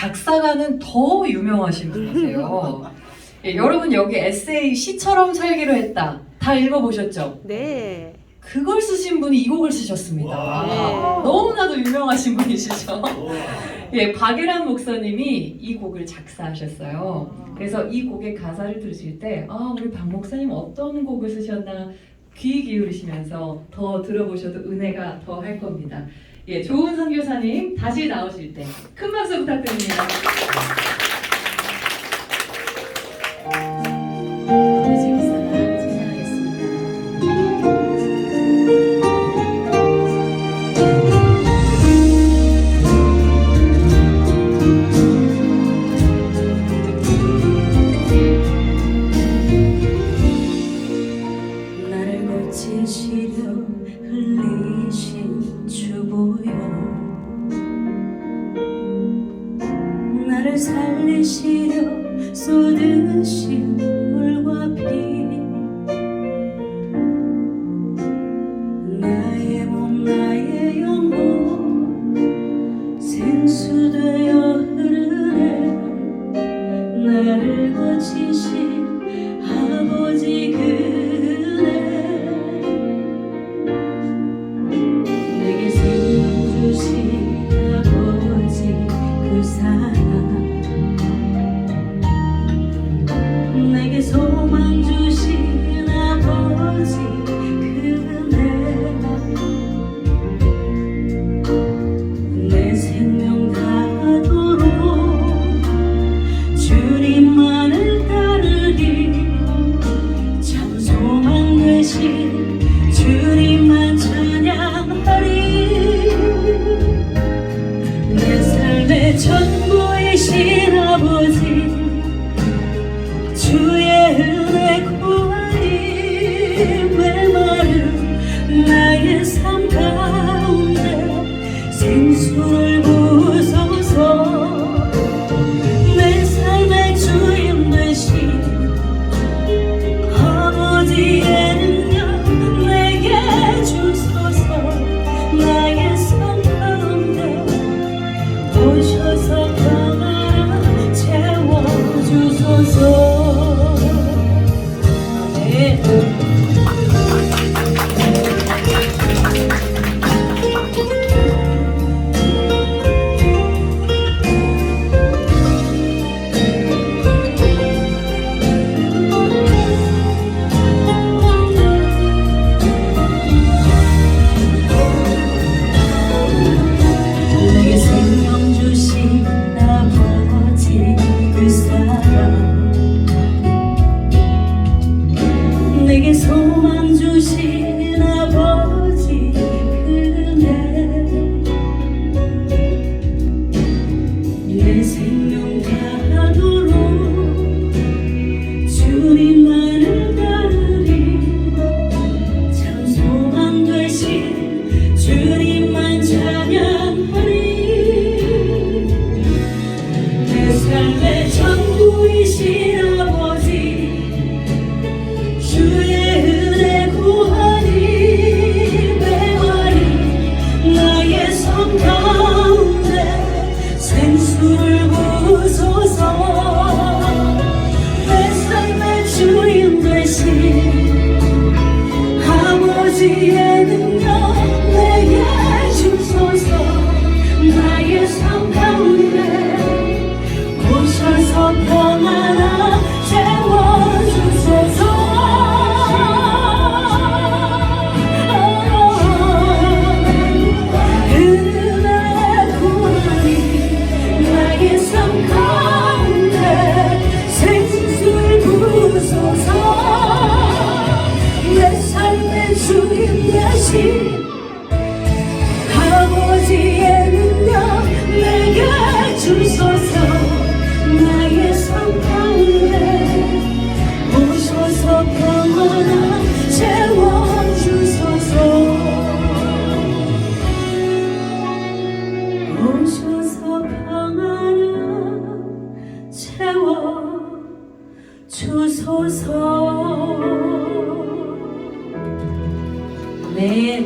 작사가는 더 유명하신 분이세요. 예, 여러분 여기 에세이 시처럼 살기로 했다. 다 읽어보셨죠? 네. 그걸 쓰신 분이 이 곡을 쓰셨습니다. 와. 너무나도 유명하신 분이시죠? 예, 박예란 목사님이 이 곡을 작사하셨어요. 그래서 이 곡의 가사를 들으실 때, 아, 우리 박 목사님 어떤 곡을 쓰셨나 귀 기울이시면서 더 들어보셔도 은혜가 더 할 겁니다. 예, 좋은 선교사님 다시 나오실 때 큰 박수 부탁드립니다. 살리시려 쏟으신 물과 피. 나의 몸 나의 영혼 생수 되어 흐르네. 나를 고치신 내게 소 삶 가운데 생수를 내게 소망 주신 아버지 all colors. 주소서. 내